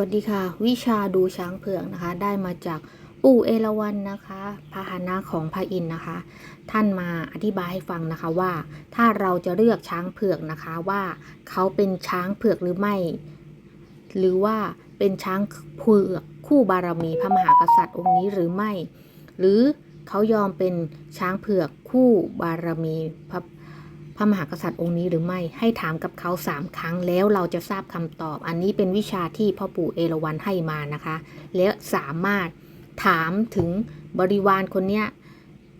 วัสดีค่ะ วิชาดูช้างเผือกนะคะ ได้มาจากปู่เอราวัณนะคะพาหนะของพระอินนะคะ ท่านมาอธิบายให้ฟังนะคะว่า ถ้าเราจะเลือกช้างเผือกนะคะว่าเขาเป็นช้างเผือกหรือไม่ หรือว่าเป็นช้างเผือกคู่บารมีพระมหากษัตริย์องค์นี้หรือไม่ หรือเขายอมเป็นช้างเผือกคู่บารมีพระ พระมหากษัตริย์องค์นี้หรือไม่ให้ถามกับเขาสามครั้งแล้วเราจะทราบคำตอบ อันนี้เป็นวิชาที่พ่อปู่เอราวัณให้มานะคะ และสามารถถามถึงบริวารคนเนี้ย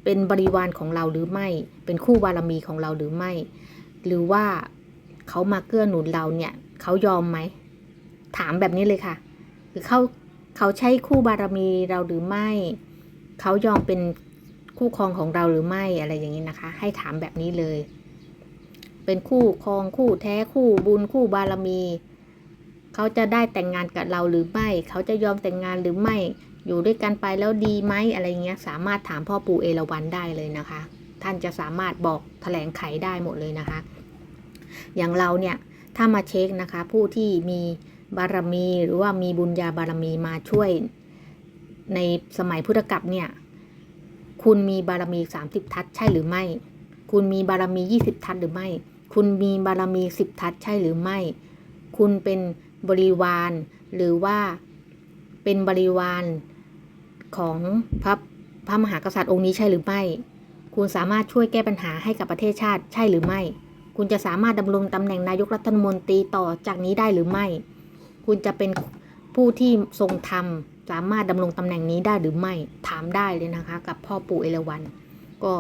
เป็นบริวารของเราหรือไม่ เป็นคู่บารมีของเราหรือไม่ หรือว่าเขามาเกื้อหนุนเราเนี่ยเขายอมไหมถามแบบนี้เลยค่ะคือเขาเขาใช่คู่บารมีเราหรือไม่ เขายอมเป็นคู่ครองของเราหรือไม่อะไรอย่างนี้นะคะ ให้ถามแบบนี้เลย เป็นคู่ครองคู่แท้คู่บุญคู่บารมี เขาจะได้แต่งงานกับเราหรือไม่ เขาจะยอมแต่งงานหรือไม่ อยู่ด้วยกันไปแล้วดีไหมอะไรเงี้ย สามารถถามพ่อปู่เอราวัณได้เลยนะคะ ท่านจะสามารถบอกแถลงไขได้หมดเลยนะคะ อย่างเราเนี่ยถ้ามาเช็คนะคะ ผู้ที่มีบารมีหรือว่ามีบุญญาบารมีมาช่วย ในสมัยพุทธกัปเนี่ยคุณมีบารมี 30 ทัศใช่หรือไม่ คุณมีบารมี 20 ทัศหรือไม่ คุณมีบารมี10ทัศใช่หรือไม่ คุณเป็นบริวาร หรือว่าเป็นบริวารของพระพระมหากษัตริย์องค์นี้ใช่หรือไม่ คุณสามารถช่วยแก้ปัญหาให้กับประเทศชาติใช่หรือไม่ คุณจะสามารถดำรงตำแหน่งนายกรัฐมนตรีต่อจากนี้ได้หรือไม่ คุณจะเป็นผู้ที่ทรงธรรมสามารถดำรงตำแหน่งนี้ได้หรือไม่ ถามได้เลยนะคะ กับพ่อปู่เอราวัณก็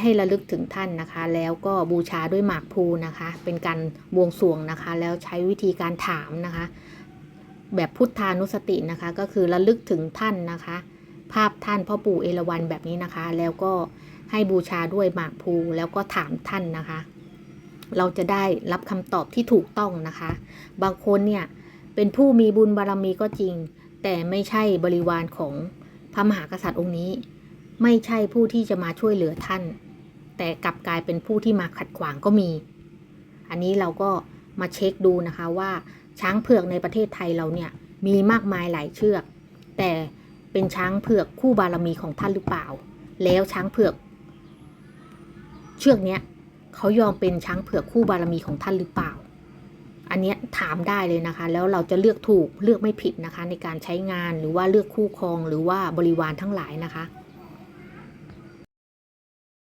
ให้ระลึกถึงท่านนะคะ แล้วก็บูชาด้วยหมากพลูนะคะ เป็นการบวงสรวงนะคะ แล้วใช้วิธีการถามนะคะ แบบพุทธานุสตินะคะ ก็คือระลึกถึงท่านนะคะ ภาพท่านพ่อปู่เอราวัณแบบนี้นะคะ แล้วก็ให้บูชาด้วยหมากพลูแล้วก็ถามท่านนะคะ เราจะได้รับคำตอบที่ถูกต้องนะคะ บางคนเนี่ยเป็นผู้มีบุญบารมีก็จริง แต่ไม่ใช่บริวารของพระมหากษัตริย์องค์นี้ ไม่ใช่ผู้ที่จะมาช่วยเหลือท่าน แต่กลับกลายเป็นผู้ที่มาขัดขวางก็มี อันนี้เราก็มาเช็คดูนะคะว่าช้างเผือกในประเทศไทยเราเนี่ยมีมากมายหลายเชือก แต่เป็นช้างเผือกคู่บารมีของท่านหรือเปล่า แล้วช้างเผือก เชือกเนี้ยเขายอมเป็นช้างเผือกคู่บารมีของท่านหรือเปล่า อันเนี้ยถามได้เลยนะคะ แล้วเราจะเลือกถูกเลือกไม่ผิดนะคะ ในการใช้งานหรือว่าเลือกคู่ครองหรือว่าบริวารทั้งหลายนะคะ